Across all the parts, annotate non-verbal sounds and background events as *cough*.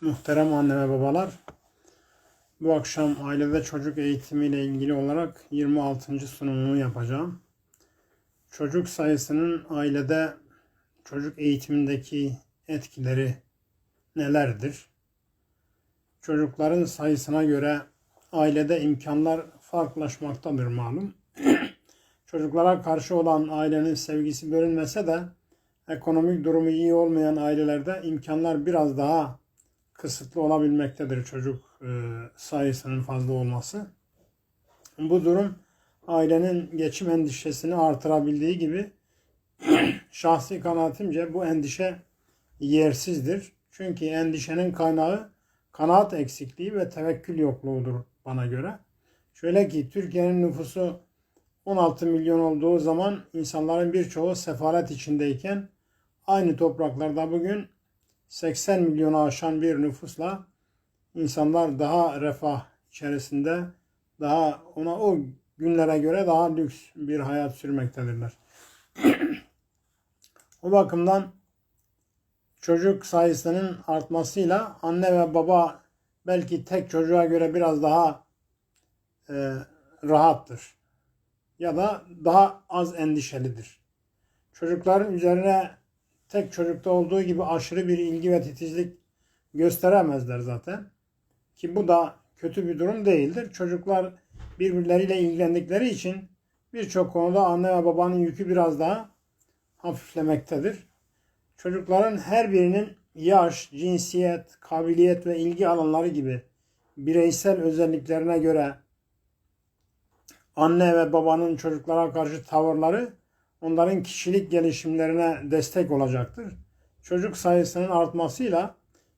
Muhterem anne ve babalar, bu akşam aile ve çocuk eğitimiyle ilgili olarak 26. sunumumu yapacağım. Çocuk sayısının ailede çocuk eğitimindeki etkileri nelerdir? Çocukların sayısına göre ailede imkanlar farklılaşmaktadır malum. *clears throat* Çocuklara karşı olan ailenin sevgisi bölünmese de ekonomik durumu iyi olmayan ailelerde imkanlar biraz daha kısıtlı olabilmektedir çocuk e, sayısının fazla olması. Bu durum ailenin geçim endişesini artırabildiği gibi *clears throat* şahsi kanaatimce bu endişe yersizdir. Çünkü endişenin kaynağı kanaat eksikliği ve tevekkül yokluğudur bana göre. Şöyle ki Türkiye'nin nüfusu 16 milyon olduğu zaman insanların birçoğu sefalet içindeyken aynı topraklarda bugün 80 milyonu aşan bir nüfusla insanlar daha refah içerisinde daha ona o günlere göre daha lüks bir hayat sürmektedirler. *clears throat* o bakımdan çocuk sayısının artmasıyla anne ve baba belki tek çocuğa göre biraz daha e, rahattır ya da daha az endişelidir. Çocukların üzerine tek çocukta olduğu gibi aşırı bir ilgi ve titizlik gösteremezler zaten. Ki bu da kötü bir durum değildir. Çocuklar birbirleriyle ilgilendikleri için birçok konuda anne ve babanın yükü biraz daha hafiflemektedir. Çocukların her birinin yaş, cinsiyet, kabiliyet ve ilgi alanları gibi bireysel özelliklerine göre anne ve babanın çocuklara karşı tavırları onların kişilik gelişimlerine destek olacaktır. Çocuk sayısının artmasıyla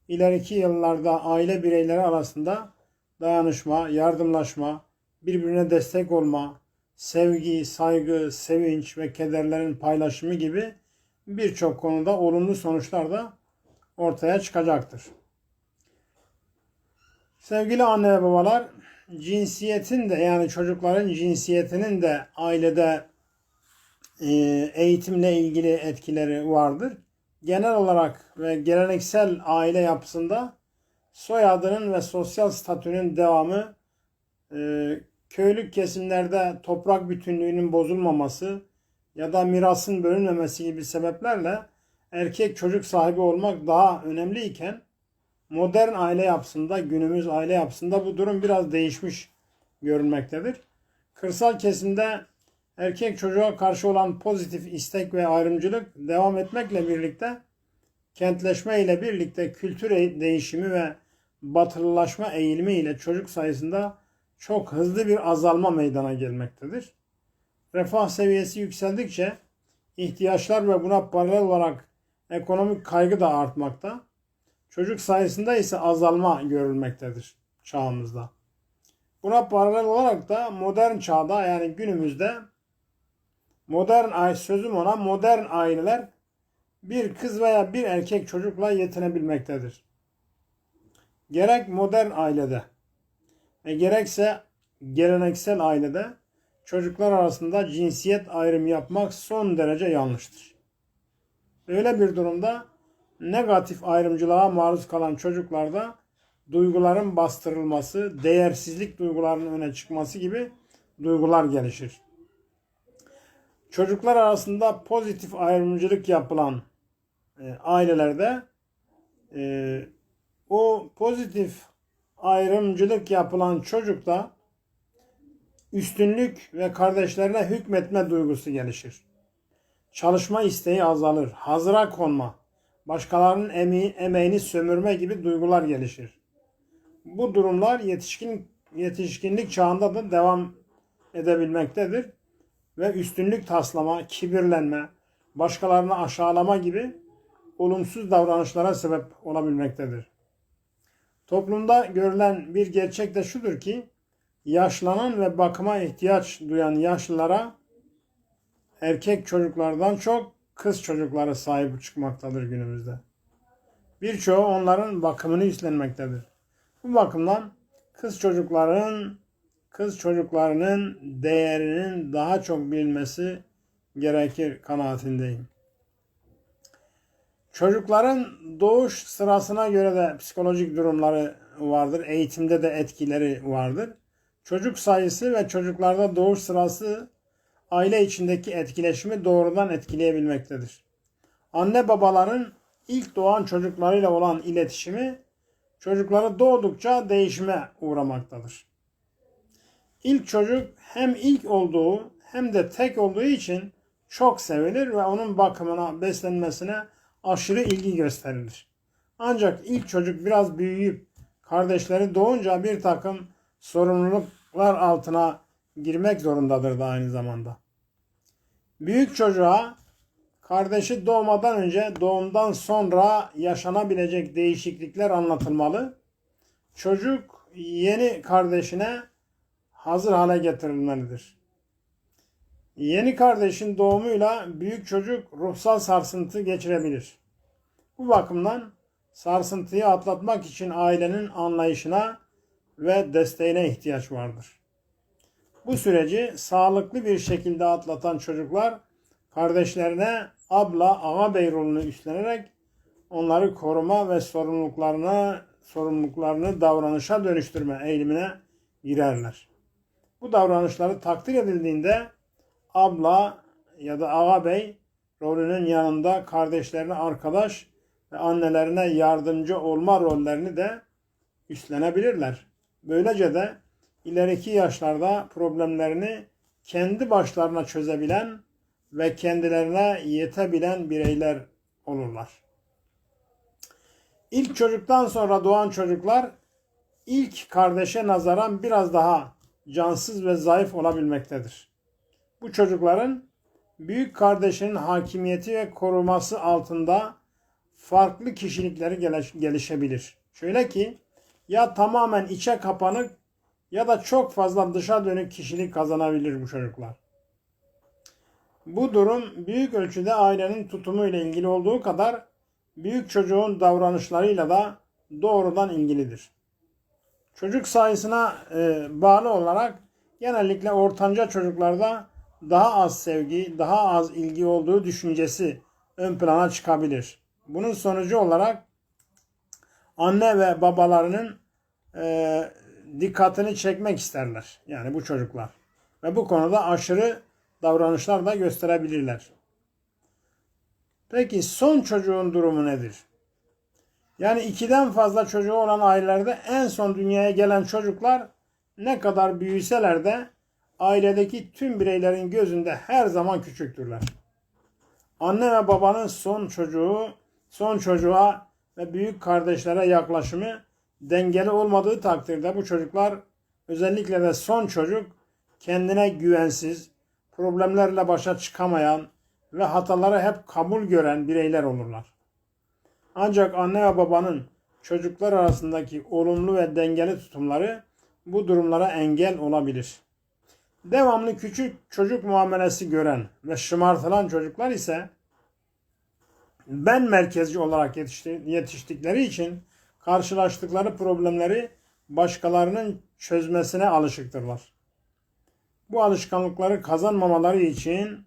ileriki yıllarda aile bireyleri arasında dayanışma, yardımlaşma, birbirine destek olma, sevgi, saygı, sevinç ve kederlerin paylaşımı gibi birçok konuda olumlu sonuçlar da ortaya çıkacaktır. Sevgili anne ve babalar, cinsiyetin de yani çocukların cinsiyetinin de ailede eğitimle ilgili etkileri vardır. Genel olarak ve geleneksel aile yapısında soyadının ve sosyal statünün devamı, e, köylük kesimlerde toprak bütünlüğünün bozulmaması ya da mirasın bölünmemesi gibi sebeplerle erkek çocuk sahibi olmak daha önemliyken modern aile yapısında, günümüz aile yapısında bu durum biraz değişmiş görünmektedir. Kırsal kesimde erkek çocuğa karşı olan pozitif istek ve ayrımcılık devam etmekle birlikte kentleşme ile birlikte kültür değişimi ve batılılaşma eğilimi ile çocuk sayısında çok hızlı bir azalma meydana gelmektedir. Refah seviyesi yükseldikçe ihtiyaçlar ve buna paralel olarak ekonomik kaygı da artmakta. Çocuk sayısında ise azalma görülmektedir çağımızda. Buna paralel olarak da modern çağda yani günümüzde modern aile sözüm ona modern aileler bir kız veya bir erkek çocukla yetinebilmektedir. Gerek modern ailede ve gerekse geleneksel ailede çocuklar arasında cinsiyet ayrımı yapmak son derece yanlıştır. Böyle bir durumda negatif ayrımcılığa maruz kalan çocuklarda duyguların bastırılması, değersizlik duygularının öne çıkması gibi duygular gelişir. Çocuklar arasında pozitif ayrımcılık yapılan e, ailelerde e, o pozitif ayrımcılık yapılan çocukta üstünlük ve kardeşlerine hükmetme duygusu gelişir. Çalışma isteği azalır. Hazıra konma, başkalarının emeği, emeğini sömürme gibi duygular gelişir. Bu durumlar yetişkin yetişkinlik çağında da devam edebilmektedir ve üstünlük taslama, kibirlenme, başkalarını aşağılama gibi olumsuz davranışlara sebep olabilmektedir. Toplumda görülen bir gerçek de şudur ki yaşlanan ve bakıma ihtiyaç duyan yaşlılara erkek çocuklardan çok kız çocukları sahip çıkmaktadır günümüzde. Birçoğu onların bakımını üstlenmektedir. Bu bakımdan kız çocukların kız çocuklarının değerinin daha çok bilinmesi gerekir kanaatindeyim. Çocukların doğuş sırasına göre de psikolojik durumları vardır. Eğitimde de etkileri vardır. Çocuk sayısı ve çocuklarda doğuş sırası aile içindeki etkileşimi doğrudan etkileyebilmektedir. Anne babaların ilk doğan çocuklarıyla olan iletişimi çocukları doğdukça değişime uğramaktadır. İlk çocuk hem ilk olduğu hem de tek olduğu için çok sevilir ve onun bakımına, beslenmesine aşırı ilgi gösterilir. Ancak ilk çocuk biraz büyüyüp kardeşleri doğunca bir takım sorumluluklar altına girmek zorundadır da aynı zamanda. Büyük çocuğa kardeşi doğmadan önce doğumdan sonra yaşanabilecek değişiklikler anlatılmalı. Çocuk yeni kardeşine hazır hale getirilmelidir. Yeni kardeşin doğumuyla büyük çocuk ruhsal sarsıntı geçirebilir. Bu bakımdan sarsıntıyı atlatmak için ailenin anlayışına ve desteğine ihtiyaç vardır. Bu süreci sağlıklı bir şekilde atlatan çocuklar kardeşlerine abla, ağabey rolünü üstlenerek onları koruma ve sorumluluklarını sorumluluklarını davranışa dönüştürme eğilimine girerler. Bu davranışları takdir edildiğinde abla ya da ağabey rolünün yanında kardeşlerine arkadaş ve annelerine yardımcı olma rollerini de üstlenebilirler. Böylece de ileriki yaşlarda problemlerini kendi başlarına çözebilen ve kendilerine yetebilen bireyler olurlar. İlk çocuktan sonra doğan çocuklar ilk kardeşe nazaran biraz daha cansız ve zayıf olabilmektedir. Bu çocukların büyük kardeşinin hakimiyeti ve koruması altında farklı kişilikleri gelişebilir. Şöyle ki ya tamamen içe kapanık ya da çok fazla dışa dönük kişilik kazanabilir bu çocuklar. Bu durum büyük ölçüde ailenin tutumu ile ilgili olduğu kadar büyük çocuğun davranışlarıyla da doğrudan ilgilidir. Çocuk sayısına e, bağlı olarak genellikle ortanca çocuklarda daha az sevgi, daha az ilgi olduğu düşüncesi ön plana çıkabilir. Bunun sonucu olarak anne ve babalarının e, dikkatini çekmek isterler. Yani bu çocuklar. Ve bu konuda aşırı davranışlar da gösterebilirler. Peki son çocuğun durumu nedir? Yani ikiden fazla çocuğu olan ailelerde en son dünyaya gelen çocuklar ne kadar büyüseler de ailedeki tüm bireylerin gözünde her zaman küçüktürler. Anne ve babanın son çocuğu, son çocuğa ve büyük kardeşlere yaklaşımı dengeli olmadığı takdirde bu çocuklar özellikle de son çocuk kendine güvensiz, problemlerle başa çıkamayan ve hataları hep kabul gören bireyler olurlar. Ancak anne ve babanın çocuklar arasındaki olumlu ve dengeli tutumları bu durumlara engel olabilir. Devamlı küçük çocuk muamelesi gören ve şımartılan çocuklar ise ben merkezci olarak yetişti, yetiştikleri için karşılaştıkları problemleri başkalarının çözmesine alışıktırlar. Bu alışkanlıkları kazanmamaları için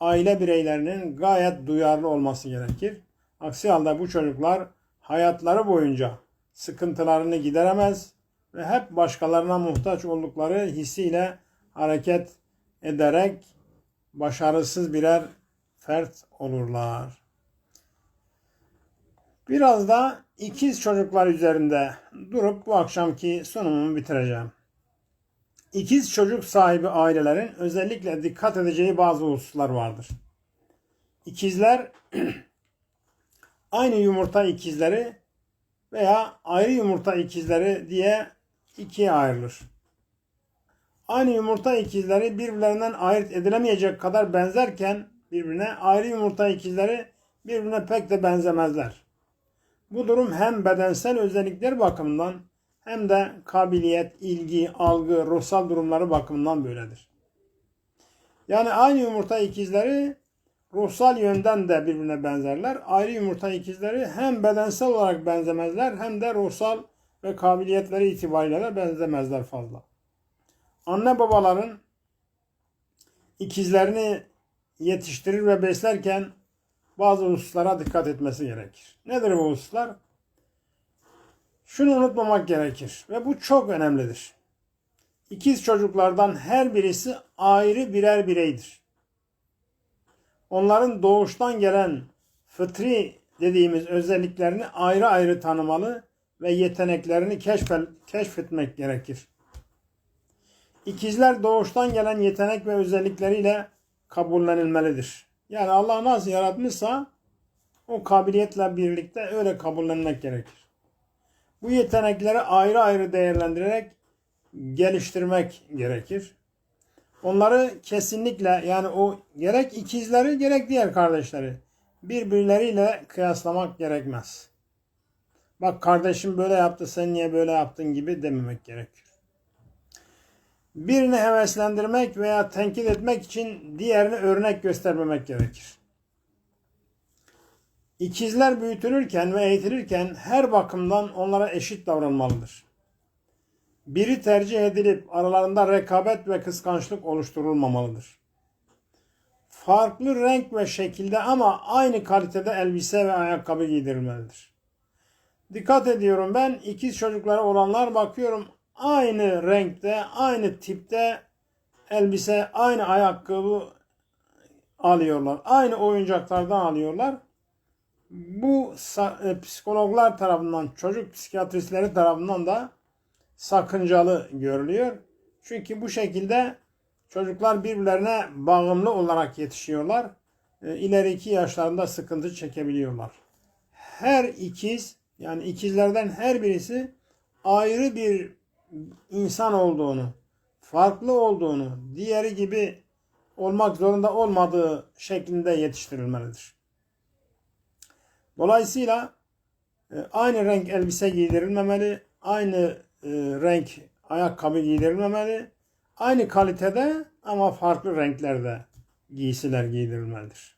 aile bireylerinin gayet duyarlı olması gerekir. Aksi halde bu çocuklar hayatları boyunca sıkıntılarını gideremez ve hep başkalarına muhtaç oldukları hissiyle hareket ederek başarısız birer fert olurlar. Biraz da ikiz çocuklar üzerinde durup bu akşamki sunumumu bitireceğim. İkiz çocuk sahibi ailelerin özellikle dikkat edeceği bazı hususlar vardır. İkizler *clears throat* aynı yumurta ikizleri veya ayrı yumurta ikizleri diye ikiye ayrılır. Aynı yumurta ikizleri birbirlerinden ayırt edilemeyecek kadar benzerken birbirine ayrı yumurta ikizleri birbirine pek de benzemezler. Bu durum hem bedensel özellikler bakımından hem de kabiliyet, ilgi, algı, ruhsal durumları bakımından böyledir. Yani aynı yumurta ikizleri ruhsal yönden de birbirine benzerler. Ayrı yumurta ikizleri hem bedensel olarak benzemezler hem de ruhsal ve kabiliyetleri itibariyle de benzemezler fazla. Anne babaların ikizlerini yetiştirir ve beslerken bazı hususlara dikkat etmesi gerekir. Nedir bu hususlar? Şunu unutmamak gerekir ve bu çok önemlidir. İkiz çocuklardan her birisi ayrı birer bireydir. Onların doğuştan gelen fıtri dediğimiz özelliklerini ayrı ayrı tanımalı ve yeteneklerini keşfe, keşfetmek gerekir. İkizler doğuştan gelen yetenek ve özellikleriyle kabullenilmelidir. Yani Allah nasıl yaratmışsa o kabiliyetle birlikte öyle kabullenmek gerekir. Bu yetenekleri ayrı ayrı değerlendirerek geliştirmek gerekir. Onları kesinlikle yani o gerek ikizleri gerek diğer kardeşleri birbirleriyle kıyaslamak gerekmez. Bak kardeşim böyle yaptı sen niye böyle yaptın gibi dememek gerekir. Birini heveslendirmek veya tenkit etmek için diğerini örnek göstermemek gerekir. İkizler büyütülürken ve eğitilirken her bakımdan onlara eşit davranmalıdır. Biri tercih edilip aralarında rekabet ve kıskançlık oluşturulmamalıdır. Farklı renk ve şekilde ama aynı kalitede elbise ve ayakkabı giydirilmelidir. Dikkat ediyorum ben ikiz çocukları olanlar bakıyorum aynı renkte, aynı tipte elbise, aynı ayakkabı alıyorlar. Aynı oyuncaklardan alıyorlar. Bu e, psikologlar tarafından, çocuk psikiyatristleri tarafından da sakıncalı görülüyor. Çünkü bu şekilde çocuklar birbirlerine bağımlı olarak yetişiyorlar. E, ileriki yaşlarında sıkıntı çekebiliyorlar. Her ikiz yani ikizlerden her birisi ayrı bir insan olduğunu, farklı olduğunu, diğeri gibi olmak zorunda olmadığı şeklinde yetiştirilmelidir. Dolayısıyla e, aynı renk elbise giydirilmemeli, aynı renk ayakkabı giydirilmemeli, aynı kalitede ama farklı renklerde giysiler giydirilmelidir.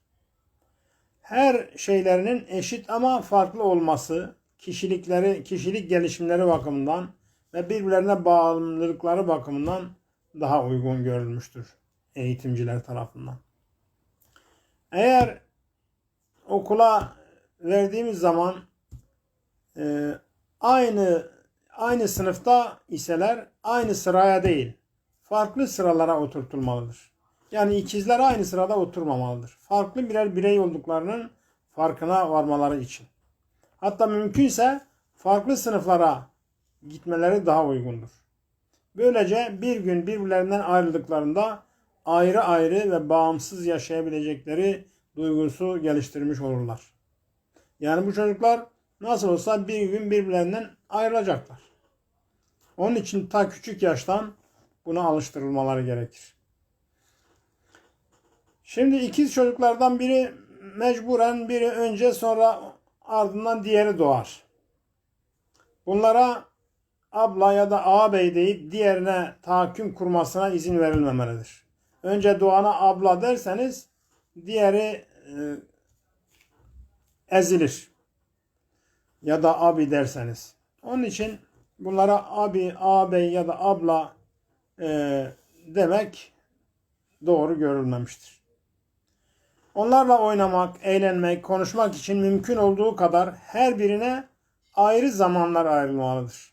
Her şeylerinin eşit ama farklı olması, kişilikleri, kişilik gelişimleri bakımından ve birbirlerine bağımlılıkları bakımından daha uygun görülmüştür eğitimciler tarafından. Eğer okula verdiğimiz zaman e, aynı aynı sınıfta iseler aynı sıraya değil farklı sıralara oturtulmalıdır. Yani ikizler aynı sırada oturmamalıdır. Farklı birer birey olduklarının farkına varmaları için. Hatta mümkünse farklı sınıflara gitmeleri daha uygundur. Böylece bir gün birbirlerinden ayrıldıklarında ayrı ayrı ve bağımsız yaşayabilecekleri duygusu geliştirmiş olurlar. Yani bu çocuklar nasıl olsa bir gün birbirlerinden ayrılacaklar. Onun için ta küçük yaştan buna alıştırılmaları gerekir. Şimdi ikiz çocuklardan biri mecburen biri önce sonra ardından diğeri doğar. Bunlara abla ya da ağabey deyip diğerine tahakküm kurmasına izin verilmemelidir. Önce doğana abla derseniz diğeri e, ezilir. Ya da abi derseniz. Onun için bunlara abi, ağabey ya da abla e, demek doğru görülmemiştir. Onlarla oynamak, eğlenmek, konuşmak için mümkün olduğu kadar her birine ayrı zamanlar ayrılmalıdır.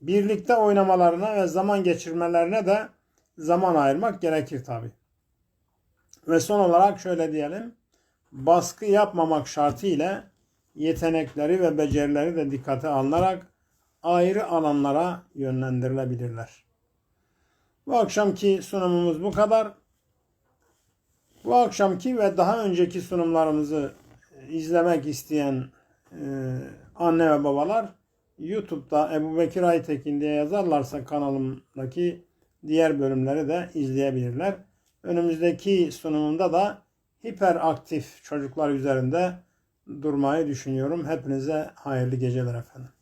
Birlikte oynamalarına ve zaman geçirmelerine de zaman ayırmak gerekir tabi. Ve son olarak şöyle diyelim. Baskı yapmamak şartı ile yetenekleri ve becerileri de dikkate alınarak ayrı alanlara yönlendirilebilirler. Bu akşamki sunumumuz bu kadar. Bu akşamki ve daha önceki sunumlarımızı izlemek isteyen e, anne ve babalar YouTube'da Ebu Bekir Aytekin diye yazarlarsa kanalımdaki diğer bölümleri de izleyebilirler. Önümüzdeki sunumunda da hiperaktif çocuklar üzerinde durmayı düşünüyorum. Hepinize hayırlı geceler efendim.